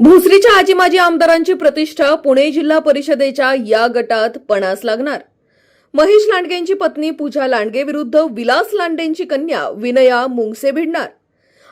भोसरीच्या आजी माजी आमदारांची प्रतिष्ठा पुणे जिल्हा परिषदेच्या या गटात पणास लागणार. महेश लांडगेंची पत्नी पूजा लांडगे विरुद्ध विलास लांडेंची कन्या विनया मुंगसे भिडणार.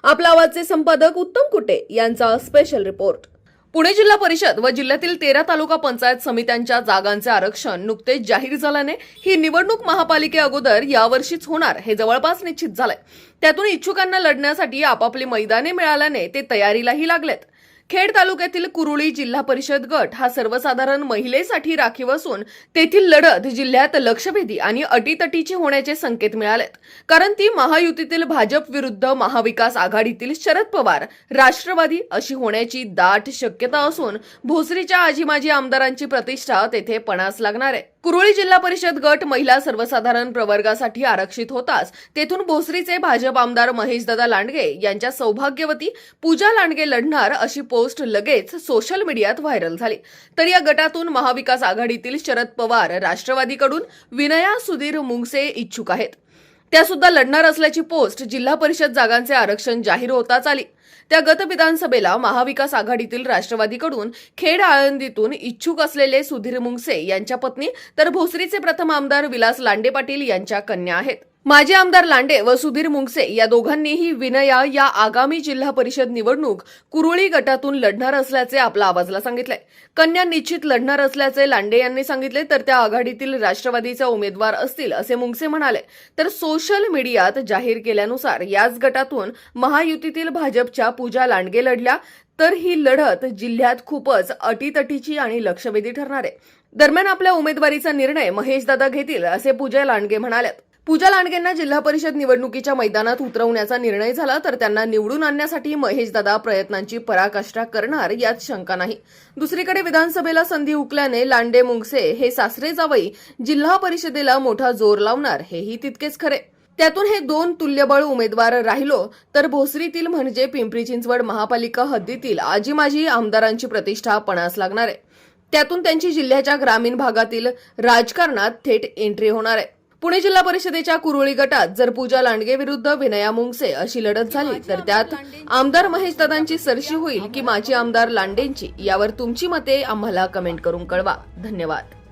आपला आवाजचे संपादक उत्तम कुटे यांचा स्पेशल रिपोर्ट पुणे जिल्हा परिषद व जिल्ह्यातील तेरा तालुका पंचायत समित्यांच्या जागांचे आरक्षण नुकतेच जाहीर झाल्याने ही निवडणूक महापालिके अगोदर यावर्षीच होणार हे जवळपास निश्चित झालंय. त्यातून इच्छुकांना लढण्यासाठी आपापली मैदाने मिळाल्याने ते तयारीलाही लागलेत. खेड तालुक्यातील कुरुळी जिल्हा परिषद गट हा सर्वसाधारण महिलेसाठी राखीव असून तेथील लढत जिल्ह्यात लक्षभेदी आणि अटीतटीची होण्याचे संकेत मिळालेत. कारण ती महायुतीतील भाजप विरुद्ध महाविकास आघाडीतील शरद पवार राष्ट्रवादी अशी होण्याची दाट शक्यता असून भोसरीच्या आजी माजी आमदारांची प्रतिष्ठा तेथे पणास लागणार आहे. कुरुळी जिल्हा परिषद गट महिला सर्वसाधारण प्रवर्गासाठी आरक्षित होताच तेथून भोसरीचे भाजप आमदार महेशदादा लांडगे यांच्या सौभाग्यवती पूजा लांडगे लढणार अशी पोस्ट लगेच सोशल मीडियात व्हायरल झाली. तर या गटातून महाविकास आघाडीतील शरद पवार राष्ट्रवादीकडून विनया सुधीर मुंगसे इच्छुक आहेत. त्या सुद्धा लढणार असल्याची पोस्ट जिल्हा परिषद जागांचे आरक्षण जाहीर होताच आली. त्या गत विधानसभेला महाविकास आघाडीतील राष्ट्रवादीकडून खेड आळंदीतून इच्छुक असलेले सुधीर मुंगसे यांच्या पत्नी तर भोसरीचे प्रथम आमदार विलास लांडे पाटील यांच्या कन्या आहेत. माजी आमदार लांडे व सुधीर मुंगसे या दोघांनीही विनया या आगामी जिल्हा परिषद निवडणूक कुरुळी गटातून लढणार असल्याचे आपला आवाजला सांगितलंय. कन्या निश्चित लढणार असल्याचे लांडे यांनी सांगितले तर त्या आघाडीतील राष्ट्रवादीचा उमेदवार असतील असे मुंगसे म्हणाले. तर सोशल मीडियात जाहीर केल्यानुसार याच गटातून महायुतीतील भाजपच्या पूजा लांडगे लढल्या तर ही लढत जिल्ह्यात खूपच अटीतटीची आणि लक्षवेधी ठरणार आहे. दरम्यान आपल्या उमेदवारीचा निर्णय महेशदादा घेतील असे पूजा लांडगे म्हणाल्यात. पूजा लांडगेंना जिल्हा परिषद निवडणुकीच्या मैदानात उतरवण्याचा निर्णय झाला तर त्यांना निवडून आणण्यासाठी महेशदादा प्रयत्नांची पराकाष्ठा करणार यात शंका नाही. दुसरीकडे विधानसभेला संधी हुकल्याने लांडे मुंगसे हे सासरे जावई जिल्हा परिषदेला मोठा जोर लावणार हेही तितकेच खरे. त्यातून हे दोन तुल्यबळ उमेदवार राहिलो तर भोसरीतील म्हणजे पिंपरी चिंचवड महापालिका हद्दीतील आजी माजी आमदारांची प्रतिष्ठा पणास लागणार आहे. त्यातून त्यांची जिल्ह्याच्या ग्रामीण भागातील राजकारणात थेट एंट्री होणार आहे. पुणे जिल्हा परिषदेच्या कुरुळी गटात जर पूजा लांडगे विरुद्ध विनया मुंगसे अशी लढत झाली तर त्यात आमदार महेश दादांची सरशी होईल की माजी आमदार लांडेंची यावर तुमची मते आम्हाला कमेंट करून कळवा. धन्यवाद.